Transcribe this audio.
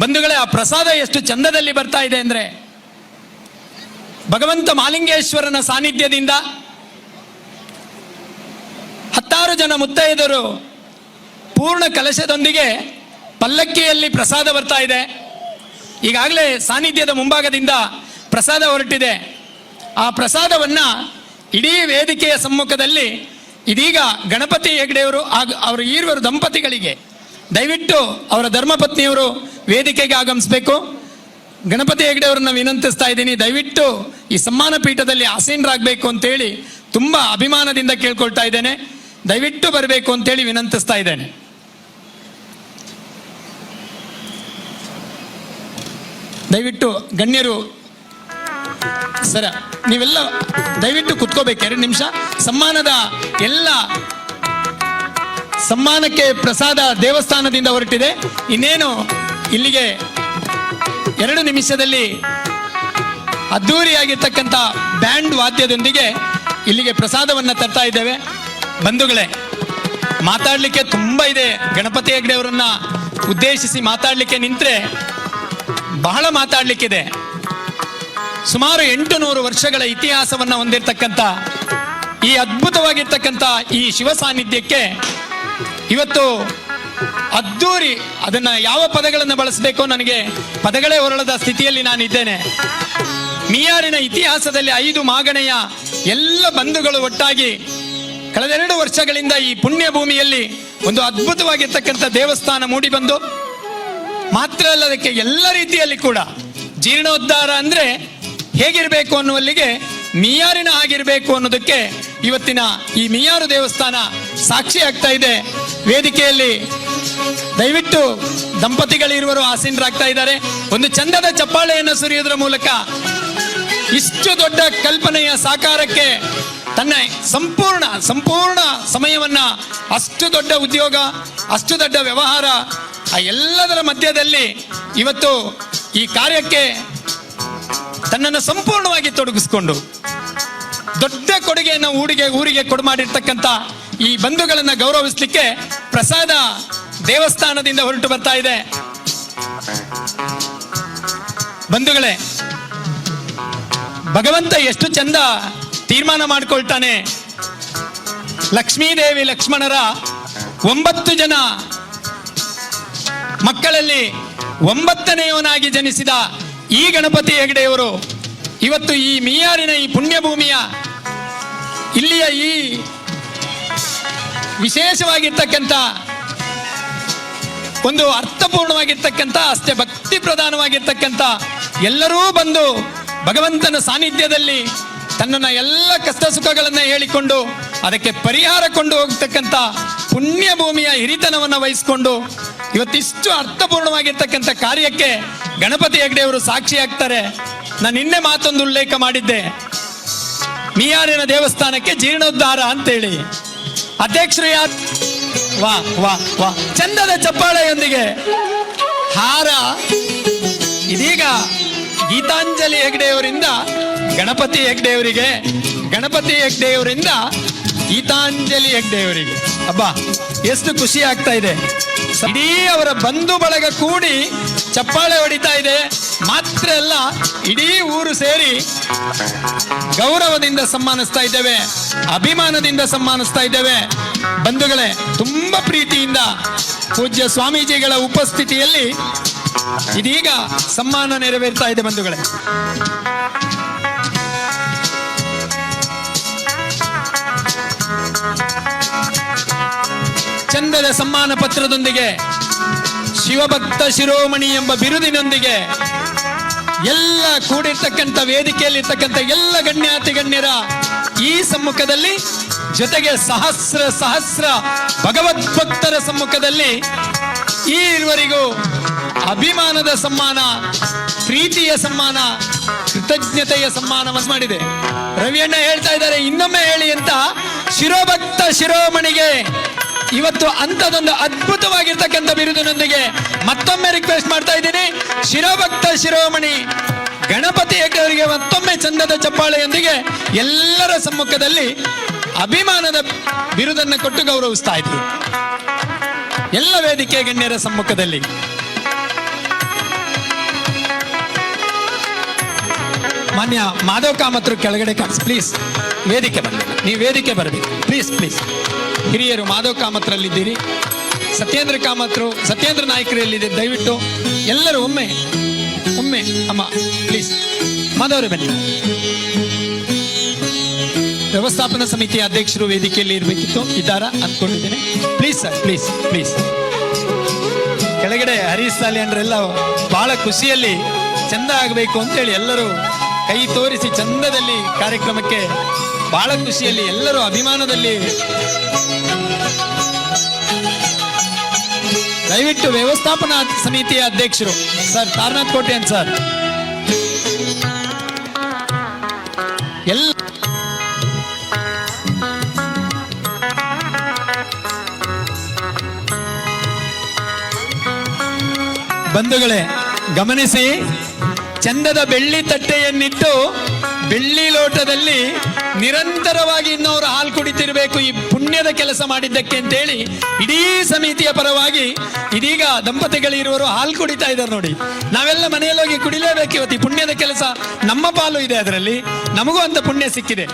ಬಂಧುಗಳೇ, ಆ ಪ್ರಸಾದ ಎಷ್ಟು ಚಂದದಲ್ಲಿ ಬರ್ತಾ ಇದೆ ಅಂದ್ರೆ ಭಗವಂತ ಮಾಲಿಂಗೇಶ್ವರನ ಸಾನ್ನಿಧ್ಯದಿಂದ ಹತ್ತಾರು ಜನ ಮುತ್ತೈದರು ಪೂರ್ಣ ಕಲಶದೊಂದಿಗೆ ಪಲ್ಲಕ್ಕಿಯಲ್ಲಿ ಪ್ರಸಾದ ಬರ್ತಾ ಇದೆ. ಈಗಾಗಲೇ ಸಾನ್ನಿಧ್ಯದ ಮುಂಭಾಗದಿಂದ ಪ್ರಸಾದ ಹೊರಟಿದೆ. ಆ ಪ್ರಸಾದವನ್ನ ಇಡೀ ವೇದಿಕೆಯ ಸಮ್ಮುಖದಲ್ಲಿ ಇದೀಗ ಗಣಪತಿ ಹೆಗ್ಡೆಯವರು ಹಾಗೂ ಅವರ ಈರುವರು ದಂಪತಿಗಳಿಗೆ ದಯವಿಟ್ಟು ಅವರ ಧರ್ಮಪತ್ನಿಯವರು ವೇದಿಕೆಗೆ ಆಗಮಿಸಬೇಕು. ಗಣಪತಿ ಹೆಗ್ಡೆಯವರನ್ನ ವಿನಂತಿಸ್ತಾ ಇದ್ದೀನಿ. ದಯವಿಟ್ಟು ಈ ಸಮ್ಮಾನ ಪೀಠದಲ್ಲಿ ಆಸೀನರಾಗಬೇಕು ಅಂತೇಳಿ ತುಂಬ ಅಭಿಮಾನದಿಂದ ಕೇಳ್ಕೊಳ್ತಾ ಇದ್ದೇನೆ. ದಯವಿಟ್ಟು ಬರಬೇಕು ಅಂತೇಳಿ ವಿನಂತಿಸ್ತಾ ಇದ್ದೇನೆ. ದಯವಿಟ್ಟು ಗಣ್ಯರು, ಸರ, ನೀವೆಲ್ಲ ದಯವಿಟ್ಟು ಕುತ್ಕೋಬೇಕು. ಎರಡು ನಿಮಿಷ. ಸಮ್ಮಾನದ ಎಲ್ಲ ಸಮ್ಮಾನಕ್ಕೆ ಪ್ರಸಾದ ದೇವಸ್ಥಾನದಿಂದ ಹೊರಟಿದೆ. ಇನ್ನೇನು ಇಲ್ಲಿಗೆ ಎರಡು ನಿಮಿಷದಲ್ಲಿ ಅದ್ಧೂರಿಯಾಗಿರ್ತಕ್ಕಂಥ ಬ್ಯಾಂಡ್ ವಾದ್ಯದೊಂದಿಗೆ ಇಲ್ಲಿಗೆ ಪ್ರಸಾದವನ್ನು ತರ್ತಾ ಇದ್ದೇವೆ. ಬಂಧುಗಳೇ, ಮಾತಾಡಲಿಕ್ಕೆ ತುಂಬ ಇದೆ. ಗಣಪತಿ ಹೆಗ್ಡೆ ಅವರನ್ನ ಉದ್ದೇಶಿಸಿ ಮಾತಾಡಲಿಕ್ಕೆ ನಿಂತರೆ ಬಹಳ ಮಾತಾಡಲಿಕ್ಕಿದೆ. ಸುಮಾರು ಎಂಟು ನೂರು ವರ್ಷಗಳ ಇತಿಹಾಸವನ್ನು ಹೊಂದಿರತಕ್ಕಂಥ ಈ ಅದ್ಭುತವಾಗಿರ್ತಕ್ಕಂಥ ಈ ಶಿವ ಸಾನ್ನಿಧ್ಯಕ್ಕೆ ಇವತ್ತು ಅದ್ದೂರಿ ಅದನ್ನ ಯಾವ ಪದಗಳನ್ನು ಬಳಸಬೇಕೋ ನನಗೆ ಪದಗಳೇ ಹೊರಳದ ಸ್ಥಿತಿಯಲ್ಲಿ ನಾನಿದ್ದೇನೆ. ಮಿಯಾರಿನ ಇತಿಹಾಸದಲ್ಲಿ ಐದು ಮಾಗಣೆಯ ಎಲ್ಲ ಬಂಧುಗಳು ಒಟ್ಟಾಗಿ ಕಳೆದೆರಡು ವರ್ಷಗಳಿಂದ ಈ ಪುಣ್ಯ ಭೂಮಿಯಲ್ಲಿ ಒಂದು ಅದ್ಭುತವಾಗಿರ್ತಕ್ಕಂಥ ದೇವಸ್ಥಾನ ಮೂಡಿಬಂದು, ಮಾತ್ರ ಅಲ್ಲದಕ್ಕೆ ಎಲ್ಲ ರೀತಿಯಲ್ಲಿ ಕೂಡ ಜೀರ್ಣೋದ್ಧಾರ ಅಂದ್ರೆ ಹೇಗಿರಬೇಕು ಅನ್ನುವಲ್ಲಿಗೆ ಮಿಯಾರಿನ ಆಗಿರಬೇಕು ಅನ್ನೋದಕ್ಕೆ ಇವತ್ತಿನ ಈ ಮಿಯಾರು ದೇವಸ್ಥಾನ ಸಾಕ್ಷಿ ಆಗ್ತಾ ಇದೆ. ವೇದಿಕೆಯಲ್ಲಿ ದಯವಿಟ್ಟು ದಂಪತಿಗಳಿರುವರು ಆಸೀನರಾಗ್ತಾ ಇದ್ದಾರೆ. ಒಂದು ಚಂದದ ಚಪ್ಪಾಳೆಯನ್ನು ಸುರಿಯೋದ್ರ ಮೂಲಕ ಇಷ್ಟು ದೊಡ್ಡ ಕಲ್ಪನೆಯ ಸಾಕಾರಕ್ಕೆ ತನ್ನ ಸಂಪೂರ್ಣ ಸಂಪೂರ್ಣ ಸಮಯವನ್ನ, ಅಷ್ಟು ದೊಡ್ಡ ಉದ್ಯೋಗ, ಅಷ್ಟು ದೊಡ್ಡ ವ್ಯವಹಾರ, ಆ ಎಲ್ಲದರ ಮಧ್ಯದಲ್ಲಿ ಇವತ್ತು ಈ ಕಾರ್ಯಕ್ಕೆ ತನ್ನನ್ನು ಸಂಪೂರ್ಣವಾಗಿ ತೊಡಗಿಸ್ಕೊಂಡು ದೊಡ್ಡ ಕೊಡುಗೆಯನ್ನು ಊರಿಗೆ ಊರಿಗೆ ಕೊಡು ಮಾಡಿರ್ತಕ್ಕಂಥ ಈ ಬಂಧುಗಳನ್ನ ಗೌರವಿಸಲಿಕ್ಕೆ ಪ್ರಸಾದ ದೇವಸ್ಥಾನದಿಂದ ಹೊರಟು ಬರ್ತಾ ಇದೆ. ಬಂಧುಗಳೇ, ಭಗವಂತ ಎಷ್ಟು ಚಂದ ತೀರ್ಮಾನ ಮಾಡ್ಕೊಳ್ತಾನೆ. ಲಕ್ಷ್ಮೀದೇವಿ, ಲಕ್ಷ್ಮಣರ ಒಂಬತ್ತು ಜನ ಮಕ್ಕಳಲ್ಲಿ ಒಂಬತ್ತನೆಯವನಾಗಿ ಜನಿಸಿದ ಈ ಗಣಪತಿ ಹೆಗಡೆಯವರು, ಇವತ್ತು ಈ ಮೀಯಾರಿನ ಈ ಪುಣ್ಯಭೂಮಿಯ ಇಲ್ಲಿಯ ಈ ವಿಶೇಷವಾಗಿರ್ತಕ್ಕಂಥ ಒಂದು ಅರ್ಥಪೂರ್ಣವಾಗಿರ್ತಕ್ಕಂಥ, ಅಷ್ಟೇ ಭಕ್ತಿ ಪ್ರಧಾನವಾಗಿರ್ತಕ್ಕಂಥ ಎಲ್ಲರೂ ಬಂದು ಭಗವಂತನ ಸಾನ್ನಿಧ್ಯದಲ್ಲಿ ತನ್ನನ್ನ ಎಲ್ಲ ಕಷ್ಟ ಸುಖಗಳನ್ನು ಹೇಳಿಕೊಂಡು ಅದಕ್ಕೆ ಪರಿಹಾರ ಕೊಂಡು ಹೋಗ್ತಕ್ಕಂಥ ಪುಣ್ಯ ಭೂಮಿಯ ಹಿರಿತನವನ್ನು ವಹಿಸಿಕೊಂಡು ಇವತ್ತಿಷ್ಟು ಅರ್ಥಪೂರ್ಣವಾಗಿರ್ತಕ್ಕಂಥ ಕಾರ್ಯಕ್ಕೆ ಗಣಪತಿ ಹೆಗ್ಡೆಯವರು ಸಾಕ್ಷಿ ಆಗ್ತಾರೆ. ನಾನು ನಿನ್ನೆ ಮಾತೊಂದು ಉಲ್ಲೇಖ ಮಾಡಿದ್ದೆ. ಮಿಯಾರಿನ ದೇವಸ್ಥಾನಕ್ಕೆ ಜೀರ್ಣೋದ್ಧಾರ ಅಂತೇಳಿ. ಅಧ್ಯಕ್ಷರು ಯಾ ವಾ ವಾ ವಾ. ಚಂದದ ಚಪ್ಪಾಳೆಯೊಂದಿಗೆ ಹಾರ. ಇದೀಗ ಗೀತಾಂಜಲಿ ಹೆಗ್ಡೆಯವರಿಂದ, ಗಣಪತಿ ಹೆಗ್ಡೆಯವರಿಗೆ, ಗಣಪತಿ ಹೆಗ್ಡೆಯವರಿಂದ ಗೀತಾಂಜಲಿ ಹೆಗ್ಡೆಯವರಿಗೆ. ಅಬ್ಬಾ, ಎಷ್ಟು ಖುಷಿ ಆಗ್ತಾ ಇದೆ. ಇಡೀ ಅವರ ಬಂಧು ಬಳಗ ಕೂಡಿ ಚಪ್ಪಾಳೆ ಹೊಡಿತಾ ಇದೆ. ಮಾತ್ರ ಅಲ್ಲ, ಇಡೀ ಊರು ಸೇರಿ ಗೌರವದಿಂದ ಸಮ್ಮಾನಿಸ್ತಾ ಇದ್ದೇವೆ, ಅಭಿಮಾನದಿಂದ ಸಮ್ಮಾನಿಸ್ತಾ ಇದ್ದೇವೆ. ಬಂಧುಗಳೇ, ತುಂಬಾ ಪ್ರೀತಿಯಿಂದ ಪೂಜ್ಯ ಸ್ವಾಮೀಜಿಗಳ ಉಪಸ್ಥಿತಿಯಲ್ಲಿ ಇದೀಗ ಸನ್ಮಾನ ನೆರವೇರ್ತಾ ಇದೆ ಬಂಧುಗಳೇ. ಚಂದದ ಸಮ್ಮಾನ ಪತ್ರದೊಂದಿಗೆ ಶಿವಭಕ್ತ ಶಿರೋಮಣಿ ಎಂಬ ಬಿರುದಿನೊಂದಿಗೆ ಎಲ್ಲ ಕೂಡಿರ್ತಕ್ಕಂಥ ವೇದಿಕೆಯಲ್ಲಿರ್ತಕ್ಕಂಥ ಎಲ್ಲ ಗಣ್ಯಾತಿ ಗಣ್ಯರ ಈ ಸಮ್ಮುಖದಲ್ಲಿ ಜೊತೆಗೆ ಸಹಸ್ರ ಸಹಸ್ರ ಭಗವದ್ಭಕ್ತರ ಸಮ್ಮುಖದಲ್ಲಿ ಈ ಇರುವರಿಗೂ ಅಭಿಮಾನದ ಸಮ್ಮಾನ, ಪ್ರೀತಿಯ ಸಮ್ಮಾನ, ಕೃತಜ್ಞತೆಯ ಸಮ್ಮಾನವನ್ನು ಮಾಡಿದೆ. ರವಿಯಣ್ಣ ಹೇಳ್ತಾ ಇದ್ದಾರೆ, ಇನ್ನೊಮ್ಮೆ ಹೇಳಿ ಅಂತ ಶಿರೋಭಕ್ತ ಶಿರೋಮಣಿಗೆ ಇವತ್ತು ಅಂತದೊಂದು ಅದ್ಭುತವಾಗಿರ್ತಕ್ಕಂಥ ಬಿರುದಿನೊಂದಿಗೆ ಮತ್ತೊಮ್ಮೆ ರಿಕ್ವೆಸ್ಟ್ ಮಾಡ್ತಾ ಇದ್ದೀನಿ. ಶಿರೋಭಕ್ತ ಶಿರೋಮಣಿ ಗಣಪತಿ ಹೆಗ್ಗವರಿಗೆ ಮತ್ತೊಮ್ಮೆ ಚಂದದ ಚಪ್ಪಾಳೆಯೊಂದಿಗೆ ಎಲ್ಲರ ಸಮ್ಮುಖದಲ್ಲಿ ಅಭಿಮಾನದ ಬಿರುದನ್ನು ಕೊಟ್ಟು ಗೌರವಿಸ್ತಾ ಇದ್ವಿ ಎಲ್ಲ ವೇದಿಕೆ ಗಣ್ಯರ ಸಮ್ಮುಖದಲ್ಲಿ. ಮಾನ್ಯ ಮಾಧವ ಕಾಮತ್ರು ಕೆಳಗಡೆ ಕಾಣಿಸ್ ಪ್ಲೀಸ್ ವೇದಿಕೆ ಬರಬೇಕು ನೀವು ವೇದಿಕೆ ಬರಬೇಕು. ಪ್ಲೀಸ್ ಪ್ಲೀಸ್ ಹಿರಿಯರು ಮಾಧವ್ ಕಾಮತ್ರಲ್ಲಿದ್ದೀರಿ, ಸತ್ಯೇಂದ್ರ ಕಾಮತ್ರು, ಸತ್ಯೇಂದ್ರ ನಾಯಕರಲ್ಲಿದೆ, ದಯವಿಟ್ಟು ಎಲ್ಲರೂ ಒಮ್ಮೆ ಒಮ್ಮೆ, ಅಮ್ಮ ಪ್ಲೀಸ್ ಮಾಧವರೇ ಬನ್ನಿ. ವ್ಯವಸ್ಥಾಪನಾ ಸಮಿತಿಯ ಅಧ್ಯಕ್ಷರು ವೇದಿಕೆಯಲ್ಲಿ ಇರಬೇಕಿತ್ತು, ಇದ್ದಾರ ಅಂದ್ಕೊಂಡಿದ್ದೇನೆ. ಪ್ಲೀಸ್ ಸರ್ ಪ್ಲೀಸ್ ಪ್ಲೀಸ್ ಕೆಳಗಡೆ ಹರೀಶ್ ಸಾಲಿಯನ್ರೆಲ್ಲ ಬಹಳ ಖುಷಿಯಲ್ಲಿ ಚಂದ ಆಗಬೇಕು ಅಂತೇಳಿ ಎಲ್ಲರೂ ಕೈ ತೋರಿಸಿ ಚಂದದಲ್ಲಿ ಕಾರ್ಯಕ್ರಮಕ್ಕೆ ಬಹಳ ಖುಷಿಯಲ್ಲಿ ಎಲ್ಲರೂ ಅಭಿಮಾನದಲ್ಲಿ ದಯವಿಟ್ಟು ವ್ಯವಸ್ಥಾಪನಾ ಸಮಿತಿಯ ಅಧ್ಯಕ್ಷರು, ಸರ್ ತಾರನಾಥ್ ಕೋಟೆಯನ್ ಸರ್. ಎಲ್ಲ ಬಂಧುಗಳೇ, ಗಮನಿಸಿ, ಚಂದದ ಬೆಳ್ಳಿ ತಟ್ಟೆಯನ್ನಿಟ್ಟು ಬೆಳ್ಳಿ ಲೋಟದಲ್ಲಿ ನಿರಂತರವಾಗಿ ಇನ್ನವರು ಹಾಲು ಕುಡಿತಿರಬೇಕು ಈ ಪುಣ್ಯದ ಕೆಲಸ ಮಾಡಿದ್ದಕ್ಕೆ ಅಂತೇಳಿ ಇಡೀ ಸಮಿತಿಯ ಪರವಾಗಿ ಇದೀಗ ದಂಪತಿಗಳಿರುವರು ಹಾಲು ಕುಡಿತಾ ಇದ್ದಾರೆ ನೋಡಿ. ನಾವೆಲ್ಲ ಮನೆಯಲ್ಲಿ ಹೋಗಿ ಕುಡಿಲೇಬೇಕು ಇವತ್ತು ಈ ಪುಣ್ಯದ ಕೆಲಸ. ನಮ್ಮ ಪಾಲು ಇದೆ ಅದರಲ್ಲಿ. ನಮಗೂ ಅಂತ ಪುಣ್ಯ ಸಿಕ್ಕಿದೆ.